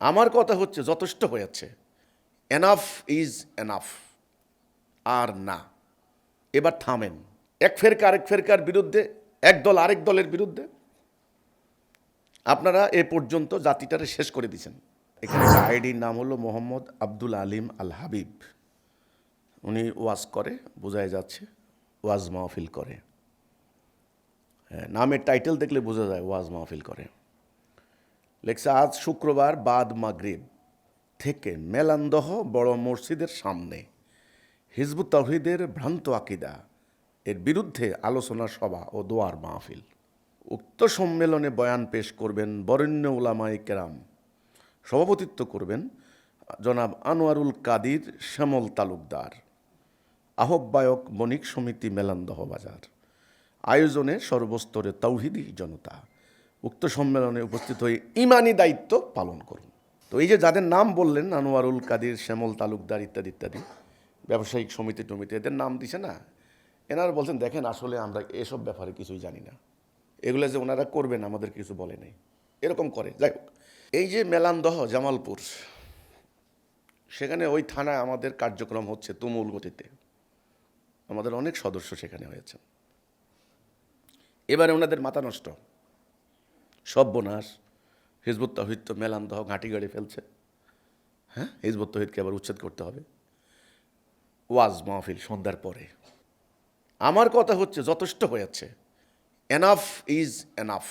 আমার কথা হচ্ছে যথেষ্ট হয়েছে এনাফ ইজ এনাফ আর না। এবার থামেন। এক ফেরকা আরেক ফেরকার বিরুদ্ধে এক দল আরেক দলের বিরুদ্ধে। আপনারা এ পর্যন্ত জাতিটারে শেষ করে দিয়েছেন। এখানে আইডির নাম হলো মোহাম্মদ আব্দুল আলিম আল হাবিব। উনি ওয়াজ করে বোঝাই যাচ্ছে ওয়াজ মাহফিল করে। হ্যাঁ, নামের টাইটেল দেখলে বোঝা যায় ওয়াজ মাহফিল করে। লেখছে, আজ শুক্রবার বাদ মাগরিব থেকে মেলান্দহ বড় মসজিদের সামনে। হিজবুত তহিদের ভ্রান্ত আকিদা। এর বিরুদ্ধে আলোচনা সভা ও দোয়ার মাহফিল। উক্ত সম্মেলনে বয়ান পেশ করবেন বরেণ্য উলামাই কেরাম। সভাপতিত্ব করবেন জনাব আনোয়ারুল কাদির শ্যামল তালুকদার। আহ্বায়ক বণিক সমিতি মেলান্দহ বাজার। আয়োজনে সর্বস্তরে তৌহিদি জনতা। উক্ত সম্মেলনে উপস্থিত হয়ে ইমানি দায়িত্ব পালন করুন। তো এই যে যাদের নাম বললেন, আনোয়ারুল কাদির, শ্যামল তালুকদার ইত্যাদি ইত্যাদি, ব্যবসায়িক সমিতি টমিতি, এদের নাম দিছে না? এনারা বলছেন, দেখেন, আসলে আমরা এসব ব্যাপারে কিছুই জানি না। এগুলো যে ওনারা করবেন আমাদের কিছু বলে নেই। এরকম করে। যাই হোক, এই যে মেলান্দহ, জামালপুর, সেখানে ওই থানায় আমাদের কার্যক্রম হচ্ছে তুমুল গতিতে। আমাদের অনেক সদস্য সেখানে হয়েছেন। এবারে ওনাদের মাথা নষ্ট। সব্যনাশ হিজবুত তহিদ তো মেলান মেলান্দহ ঘাঁটি গাড়ি ফেলছে। হ্যাঁ? হিজবুত তহিদকে আবার উচ্ছেদ করতে হবে। ওয়াজ মাহফিল সন্ধ্যার পরে। আমার কথা হচ্ছে, যথেষ্ট হয়েছে এনাফ ইজ এনাফ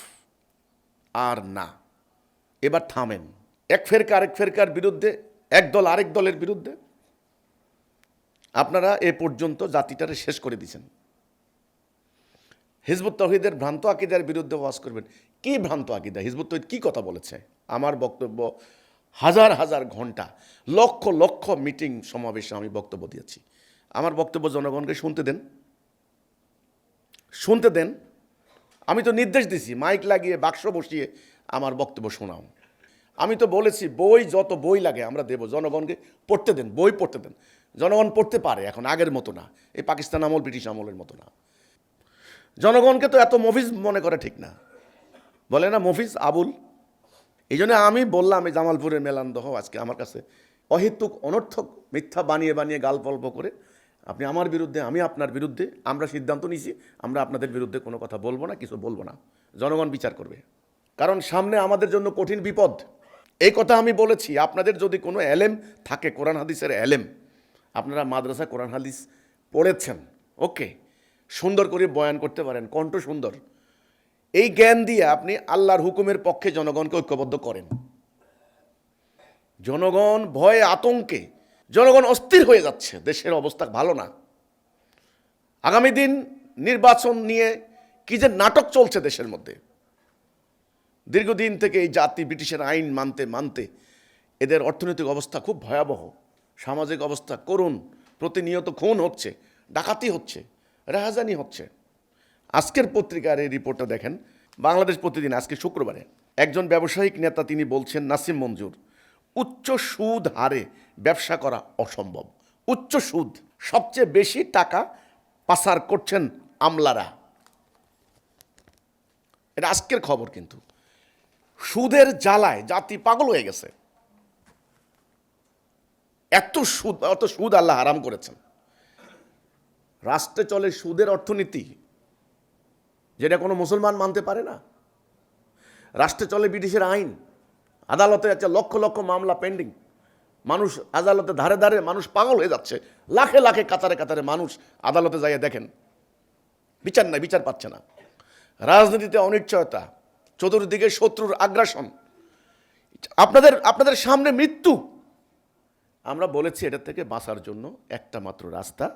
আর না। এবার থামেন। এক ফেরকা আরেক ফেরকার বিরুদ্ধে, এক দল আরেক দলের বিরুদ্ধে। আপনারা এ পর্যন্ত জাতিটারে শেষ করে দিয়েছেন। হিজবুত তহিদের ভ্রান্ত আকিদার বিরুদ্ধে ওয়াজ করবেন। কি ভ্রান্ত আকিদা? হিজবুত তহিদ কী কথা বলেছে? আমার বক্তব্য, হাজার হাজার ঘণ্টা, লক্ষ লক্ষ মিটিং সমাবেশে আমি বক্তব্য দিয়েছি। আমার বক্তব্য জনগণকে শুনতে দেন। শুনতে দেন। আমি তো নির্দেশ দিছি, মাইক লাগিয়ে, বাক্স বসিয়ে আমার বক্তব্য শোনাও। আমি তো বলেছি, বই যত বই লাগে আমরা দেব, জনগণকে পড়তে দেন, বই পড়তে দেন। জনগণ পড়তে পারে এখন, আগের মতো না। এই পাকিস্তান আমল, ব্রিটিশ আমলের মতো না। জনগণকে তো এত মফিজ মনে করে ঠিক না। বলে না, মফিজ, আবুল। এই জন্য আমি বললাম, এই জামালপুরের মেলান্দহ আজকে আমার কাছে অহেতুক, অনর্থক মিথ্যা বানিয়ে বানিয়ে গালপল্প করে আপনি আমার বিরুদ্ধে, আমি আপনার বিরুদ্ধে, আমরা সিদ্ধান্ত নিয়েছি আমরা আপনাদের বিরুদ্ধে কোনো কথা বলব না, কিছু বলব না। জনগণ বিচার করবে। কারণ সামনে আমাদের জন্য কঠিন বিপদ। এই কথা আমি বলেছি, আপনাদের যদি কোনো এলেম থাকে, কোরআন হাদিসের এলেম, আপনারা মাদ্রাসা কোরআন হাদিস পড়েছেন, ওকে, সুন্দর করে বয়ান করতে পারেন, কণ্ঠ সুন্দর। এই জ্ঞান দিয়ে আপনি আল্লাহর হুকুমের পক্ষে জনগণকে ঐক্যবদ্ধ করেন। জনগণ ভয়ে আতঙ্কে, জনগণ অস্থির হয়ে যাচ্ছে, দেশের অবস্থা ভালো না। আগামী দিন নির্বাচন নিয়ে কি যে নাটক চলছে দেশের মধ্যে। দীর্ঘদিন থেকে এই জাতি ব্রিটিশের আইন মানতে মানতে এদের অর্থনৈতিক অবস্থা খুব ভয়াবহ। সামাজিক অবস্থা করুন প্রতিনিয়ত খুন হচ্ছে, ডাকাতি হচ্ছে, রাহাজানি হচ্ছে। আজকের পত্রিকার এই রিপোর্টটা দেখেন, বাংলাদেশ প্রতিদিন, আজকে শুক্রবারে, একজন ব্যবসায়িক নেতা তিনি বলছেন, নাসিম মঞ্জুর, উচ্চ সুদ হারে ব্যবসা করা অসম্ভব। উচ্চ সুদ, সবচেয়ে বেশি টাকা পাচার করছেন আমলারা। এটা আজকের খবর কিন্তু। সুদের জ্বালায় জাতি পাগল হয়ে গেছে। এত সুদ অত সুদ আল্লাহ হারাম করেছেন। রাষ্ট্রে চলে সুদের অর্থনীতি কোনো মুসলমান মানতে পারে না। রাষ্ট্রে চলে ব্রিটিশের আইন। আদালতে আছে লক্ষ লক্ষ মামলা পেন্ডিং মানুষ আদালতে ধারে ধারে মানুষ পাগল হয়ে যাচ্ছে। লাখে লাখে কাতারে কাতারে মানুষ আদালতে যাইয়ে দেখেন। বিচার নাই, বিচার পাচ্ছে না। রাজনীতিতে অনিশ্চয়তা, চতুর্দিকে শত্রুর আগ্রাসন। আপনাদের আপনাদের সামনে মৃত্যু। আমরা বলেছি এটা থেকে বাঁচার জন্য একটা মাত্র রাস্তা,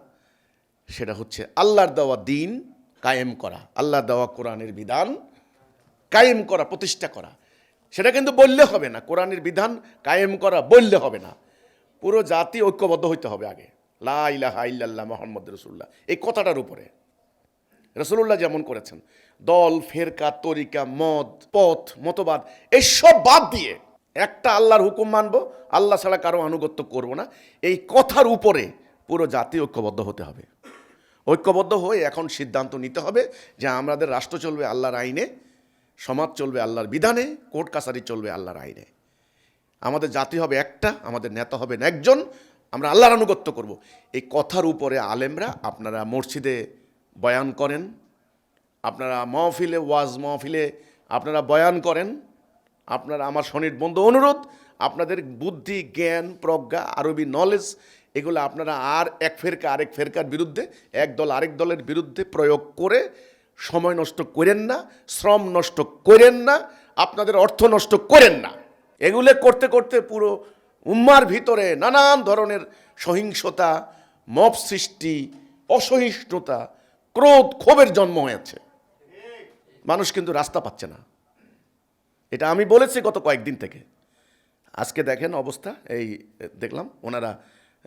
সেটা হচ্ছে আল্লাহর দেওয়া দিন। কায়েম করা। আল্লাহ দেওয়া কোরআনের বিধান কায়েম করা, প্রতিষ্ঠা করা। সেটা কিন্তু বললে হবে না। কোরআনের বিধান কায়েম করা বললে হবে না। পুরো জাতি ঐক্যবদ্ধ হইতে হবে আগে। লা ইলাহা ইল্লাল্লাহ মোহাম্মদ রসুল্লাহ এই কথাটার উপরে। রসুল্লাহ যেমন করেছেন, দল, ফেরকা, তরিকা মদ পথ, মতবাদ, এসব বাদ দিয়ে একটা আল্লাহর হুকুম মানবো, আল্লাহ ছাড়া কারও আনুগত্য করব না। এই কথার উপরে পুরো জাতি ঐক্যবদ্ধ হতে হবে। ঐক্যবদ্ধ হয়ে এখন সিদ্ধান্ত নিতে হবে যে আমাদের রাষ্ট্র চলবে আল্লাহর আইনে, সমাজ চলবে আল্লাহর বিধানে, কোর্ট কাছারি চলবে আল্লাহর আইনে। আমাদের জাতি হবে একটা, আমাদের নেতা হবেন একজন, আমরা আল্লাহর আনুগত্য করব। এই কথার উপরে আলেমরা আপনারা মসজিদে বয়ান করেন, আপনারা মহফিলে, ওয়াজ মহফিলে আপনারা বয়ান করেন, আপনারা আমার শনির বন্ধু অনুরোধ, আপনাদের বুদ্ধি, জ্ঞান, প্রজ্ঞা, আরবি নলেজ এগুলো আপনারা আর এক ফেরকা, আরেক ফেরকার বিরুদ্ধে, এক দল আরেক দলের বিরুদ্ধে প্রয়োগ করে সময় নষ্ট করেন না, শ্রম নষ্ট করেন না, আপনাদের অর্থ নষ্ট করেন না। এগুলো করতে করতে পুরো উম্মার ভিতরে নানান ধরনের সহিংসতা, মব সৃষ্টি, অসহিষ্ণুতা, ক্রোধ, ক্ষোভের জন্ম হয়েছে। মানুষ কিন্তু রাস্তা পাচ্ছে না। এটা আমি বলেছি গত কয়েকদিন থেকে। আজকে দেখেন অবস্থা, এই, দেখলাম ওনারা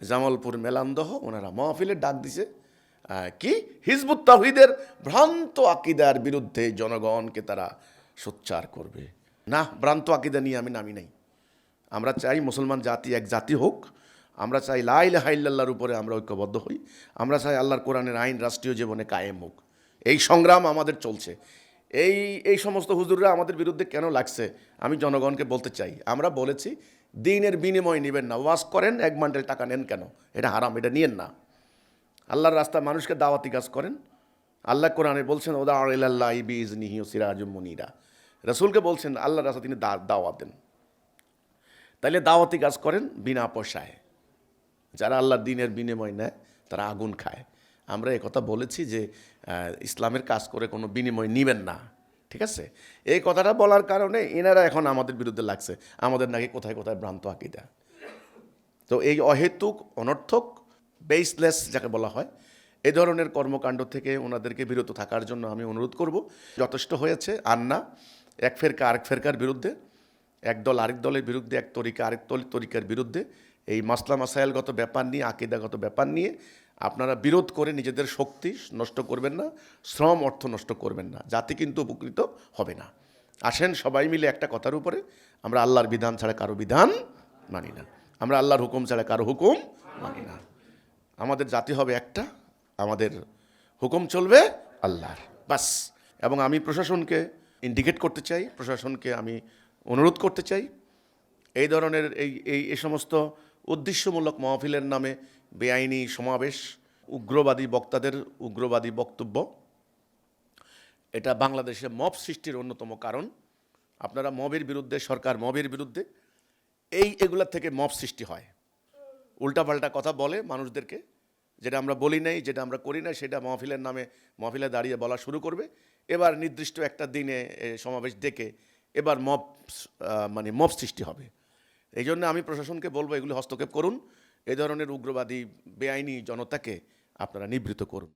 জামালপুর মেলান্দহ, ওনারা মহফিলের ডাক দিছে। কি? হিজবুত তাহিদের ভ্রান্ত আকিদার বিরুদ্ধে জনগণকে তারা সোচ্চার করবে। না, ভ্রান্ত আকিদা নিয়ে আমি নামি নাই। আমরা চাই মুসলমান জাতি এক জাতি হোক। আমরা চাই লাইল হাইল্লাহর উপরে আমরা ঐক্যবদ্ধ হই। আমরা চাই আল্লাহর কোরআনের আইন রাষ্ট্রীয় জীবনে কায়েম হোক। এই সংগ্রাম আমাদের চলছে। এই এই সমস্ত হুজুররা আমাদের বিরুদ্ধে কেন লাগছে? আমি জনগণকে বলতে চাই। আমরা বলেছি দিনের বিনিময় নেবেন না। ওয়াশ করেন, এক মান্ডেল টাকা নেন কেন? এটা হারাম, এটা নিয়েন না। আল্লাহর রাস্তায় মানুষকে দাওয়াতি কাজ করেন। আল্লাহ কোরআনে বলছেন ওদা আল্লাহ ইবিজ নিহিও সিরাজুম মনিরা। রসুলকে বলছেন, আল্লাহর রাস্তা তিনি দাওয়াত দেন। তাইলে দাওয়াতি কাজ করেন বিনা পয়সায়। যারা আল্লাহর দিনের বিনিময় নেয়, তারা আগুন খায়। আমরা কথা বলেছি যে ইসলামের কাজ করে কোনো বিনিময় নেবেন না। ঠিক আছে? এই কথাটা বলার কারণে এনারা এখন আমাদের বিরুদ্ধে লাগছে। আমাদের নাকি কোথায় কোথায় ভ্রান্ত আকিদা। তো এই অহেতুক, অনর্থক বেসলেস যাকে বলা হয়, এই ধরনের কর্মকাণ্ড থেকে ওনাদেরকে বিরত থাকার জন্য আমি অনুরোধ করব। যথেষ্ট হয়েছে, আর না, এক ফেরকা আরেক ফেরকার বিরুদ্ধে, এক দল আরেক দলের বিরুদ্ধে, এক তরিকা আরেক তরিকার বিরুদ্ধে এই মাসলা মাসাইলগত ব্যাপার নিয়ে, আকিদাগত ব্যাপার নিয়ে আপনারা বিরোধ করে নিজেদের শক্তি নষ্ট করবেন না, শ্রম অর্থ নষ্ট করবেন না জাতি কিন্তু উপকৃত হবে না। আসেন সবাই মিলে একটা কথার উপরে, আমরা আল্লাহর বিধান ছাড়া কারও বিধান মানি না। আমরা আল্লাহর হুকুম ছাড়া কারও হুকুম মানি না। আমাদের জাতি হবে একটা, আমাদের হুকুম চলবে আল্লাহর। বাস। এবং আমি প্রশাসনকে ইন্ডিকেট করতে চাই, প্রশাসনকে আমি অনুরোধ করতে চাই। এই ধরনের এই এই সমস্ত উদ্দেশ্যমূলক মহফিলের নামে বেআইনি সমাবেশ, উগ্রবাদী বক্তাদের উগ্রবাদী বক্তব্য। এটা বাংলাদেশে মব সৃষ্টির অন্যতম কারণ। আপনারা মবের বিরুদ্ধে, সরকার মবের বিরুদ্ধে, এই এগুলার থেকে মব সৃষ্টি হয়। উল্টাপাল্টা কথা বলে মানুষদেরকে, যেটা আমরা বলি নাই, যেটা আমরা করি না সেটা মহফিলের নামে, মহফিলে দাঁড়িয়ে বলা শুরু করবে। এবার নির্দিষ্ট একটা দিনে সমাবেশ ডেকে এবার মব মানে মব সৃষ্টি হবে। এই জন্য আমি প্রশাসনকে বলব, এগুলি হস্তক্ষেপ করুন। এই ধরনের উগ্রবাদী বেআইনি জনতাকে আপনারা নিবৃত করুন।